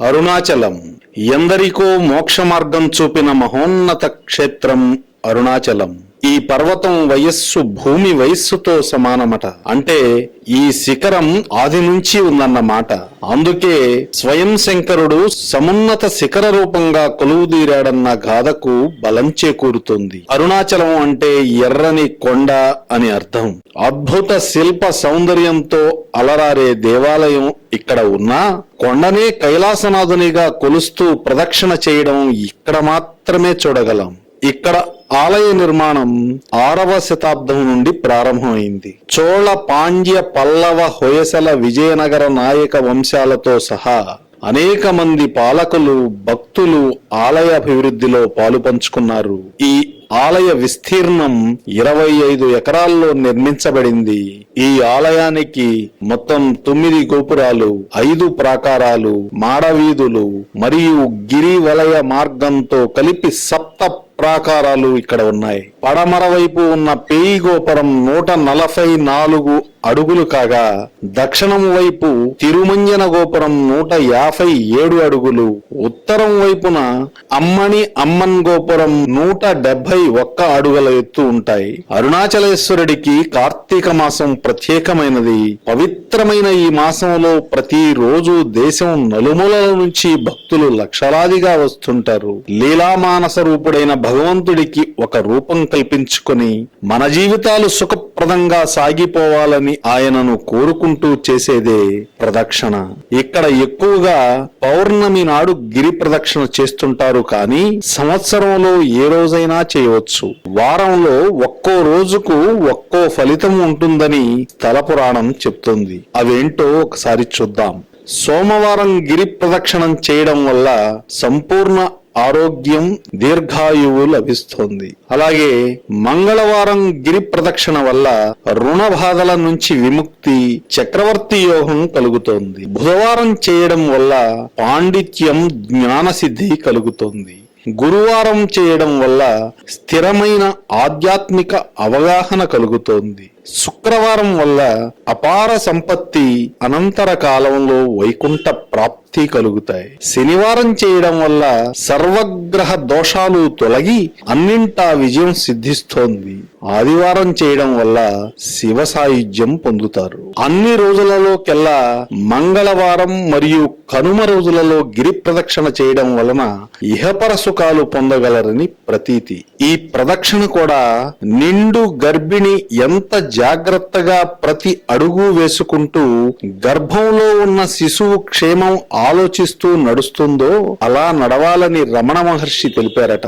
అరుణాచలం. ఎందరికో మోక్ష మార్గం చూపిన మహోన్నత క్షేత్రం అరుణాచలం. ఈ పర్వతం వయస్సు భూమి వయస్సుతో సమానమట. అంటే ఈ శిఖరం ఆది నుంచి ఉందన్నమాట. అందుకే స్వయం శంకరుడు సమున్నత శిఖర రూపంగా కొలువుదీరాడన్న గాథకు బలం చేకూరుతుంది. అరుణాచలం అంటే ఎర్రని కొండ అని అర్థం. అద్భుత శిల్ప సౌందర్యంతో అలరారే దేవాలయం ఇక్కడ ఉన్నా కొండనే కైలాసనాథునిగా కొలుస్తూ ప్రదక్షిణ చేయడం ఇక్కడ మాత్రమే చూడగలం. ఇక్కడ ఆలయ నిర్మాణం ఆరవ శతాబ్దం నుండి ప్రారంభమైంది. చోళ పాండ్య పల్లవ హొయసల విజయనగర నాయక వంశాలతో సహా అనేక మంది పాలకులు భక్తులు ఆలయ అభివృద్ధిలో పాలు పంచుకున్నారు. ఈ ఆలయ విస్తీర్ణం ఇరవై ఐదు ఎకరాల్లో నిర్మించబడింది. ఈ ఆలయానికి మొత్తం తొమ్మిది గోపురాలు ఐదు ప్రాకారాలు మాడవీధులు మరియు గిరి వలయ మార్గంతో కలిపి సప్త ప్రాకారాలు ఇక్కడ ఉన్నాయి. పడమర వైపు ఉన్న పేయి గోపురం నూట నలభై నాలుగు అడుగులు కాగా దక్షిణం వైపు తిరుమంజన గోపురం నూట యాభై ఏడు అడుగులు ఉత్తరం వైపున అమ్మని అమ్మన్ గోపురం నూట డెబ్బై ఒక్క అడుగుల ఎత్తు ఉంటాయి. అరుణాచలేశ్వరుడికి కార్తీక మాసం ప్రత్యేకమైనది. పవిత్రమైన ఈ మాసంలో ప్రతి రోజు దేశం నలుమూలల నుంచి భక్తులు లక్షలాదిగా వస్తుంటారు. లీలామానస రూపుడైన భగవంతుడికి ఒక రూపం కల్పించుకొని మన జీవితాలు సుఖప్రదంగా సాగిపోవాలని ఆయనను కోరుకుంటూ చేసేదే ప్రదక్షిణ. ఇక్కడ ఎక్కువగా పౌర్ణమి నాడు గిరి ప్రదక్షిణ చేస్తుంటారు కానీ సంవత్సరంలో ఏ రోజైనా చేయవచ్చు. వారంలో ఒక్కో రోజుకు ఒక్కో ఫలితం ఉంటుందని స్థల పురాణం చెప్తుంది. అవేంటో ఒకసారి చూద్దాం. సోమవారం గిరి ప్రదక్షిణం చేయడం వల్ల సంపూర్ణ ఆరోగ్యం దీర్ఘాయువు లభిస్తుంది. అలాగే మంగళవారం గిరి ప్రదక్షిణ వల్ల రుణ బాధల నుంచి విముక్తి చక్రవర్తి యోగం కలుగుతోంది. బుధవారం చేయడం వల్ల పాండిత్యం జ్ఞానసిద్ధి కలుగుతోంది. గురువారం చేయడం వల్ల స్థిరమైన ఆధ్యాత్మిక అవగాహన కలుగుతోంది. శుక్రవారం వల్ల అపార సంపత్తి అనంతర కాలంలో వైకుంఠ ప్రాప్తి కలుగుతాయి. శనివారం చేయడం వల్ల సర్వగ్రహ దోషాలు తొలగి అన్నింటా విజయం సిద్ధిస్తోంది. ఆదివారం చేయడం వల్ల శివ సాయుధ్యం పొందుతారు. అన్ని రోజులలో కెల్లా మంగళవారం మరియు కనుమ రోజులలో గిరి ప్రదక్షిణ చేయడం వలన ఇహపర సుఖాలు పొందగలరని ప్రతీతి. ఈ ప్రదక్షిణ కూడా నిండు గర్భిణి ఎంత జాగ్రత్తగా ప్రతి అడుగు వేసుకుంటూ గర్భంలో ఉన్న శిశువు క్షేమం ఆలోచిస్తూ నడుస్తుందో అలా నడవాలని రమణ మహర్షి తెలిపారట.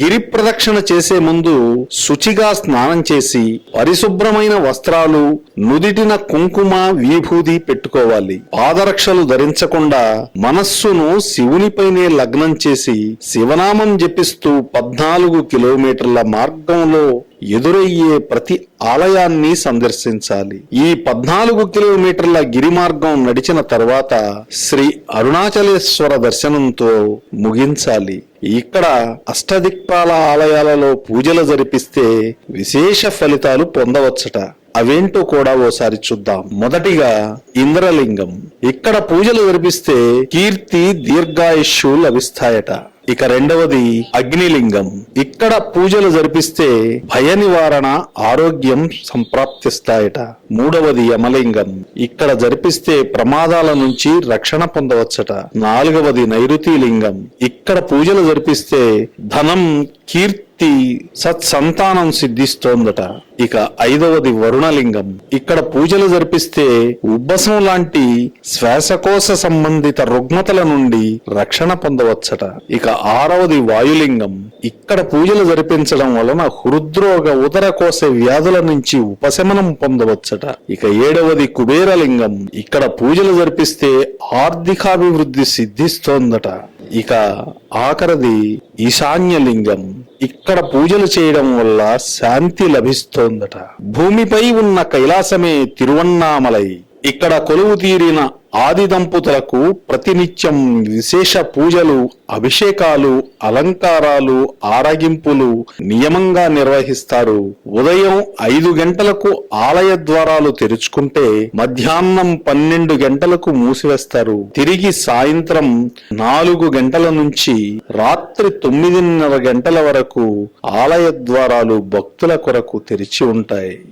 గిరి ప్రదక్షిణ చేసే ముందు శుచిగా స్నానం చేసి పరిశుభ్రమైన వస్త్రాలు నుదిటిన కుంకుమ విభూది పెట్టుకోవాలి. పాదరక్షలు ధరించకుండా మనస్సును శివునిపైనే లగ్నం చేసి శివనామం జపిస్తూ పద్నాలుగు కిలోమీటర్ల మార్గంలో ఎదురయ్యే ప్రతి ఆలయాన్ని సందర్శించాలి. ఈ పద్నాలుగు కిలోమీటర్ల గిరి మార్గం నడిచిన తర్వాత శ్రీ అరుణాచలేశ్వర దర్శనంతో ముగించాలి. ఇక్కడ అష్టదిక్పాల ఆలయాలలో పూజలు జరిపిస్తే విశేష ఫలితాలు పొందవచ్చట. అవేంటో కూడా ఓసారి చూద్దాం. మొదటిగా ఇంద్రలింగం. ఇక్కడ పూజలు జరిపిస్తే కీర్తి దీర్ఘాయుష్యు లభిస్తాయట. ఇక రెండవది అగ్నిలింగం. ఇక్కడ పూజలు జరిపిస్తే భయ నివారణ ఆరోగ్యం సంప్రాప్తిస్తాయట. మూడవది యమలింగం. ఇక్కడ జరిపిస్తే ప్రమాదాల నుంచి రక్షణ పొందవచ్చట. నాలుగవది నైరుతి లింగం. ఇక్కడ పూజలు జరిపిస్తే ధనం కీర్తి సత్సంతానం సిద్ధిస్తోందట. ఇక ఐదవది వరుణలింగం. ఇక్కడ పూజలు జరిపిస్తే ఉబ్బసం లాంటి శ్వాసకోశ సంబంధిత రుగ్మతల నుండి రక్షణ పొందవచ్చట. ఇక ఆరవది వాయులింగం. ఇక్కడ పూజలు జరిపించడం వలన హృద్రోగ ఉదర కోశ వ్యాధుల నుంచి ఉపశమనం పొందవచ్చట. ఇక ఏడవది కుబేరలింగం. ఇక్కడ పూజలు జరిపిస్తే ఆర్థికాభివృద్ధి సిద్ధిస్తోందట. ఇక ఆఖరిది ఈశాన్యలింగం. ఇక్కడ పూజలు చేయడం వల్ల శాంతి లభిస్తోందట. భూమిపై ఉన్న కైలాసమే తిరువన్నామలై. ఇక్కడ కొలువు తీరిన ఆది దంపతులకు ప్రతినిత్యం విశేష పూజలు అభిషేకాలు అలంకారాలు ఆరగింపులు నియమంగా నిర్వహిస్తారు. ఉదయం ఐదు గంటలకు ఆలయ ద్వారాలు తెరుచుకుంటే మధ్యాహ్నం పన్నెండు గంటలకు మూసివేస్తారు. తిరిగి సాయంత్రం నాలుగు గంటల నుంచి రాత్రి తొమ్మిదిన్నర గంటల వరకు ఆలయ ద్వారాలు భక్తుల కొరకు తెరిచి ఉంటాయి.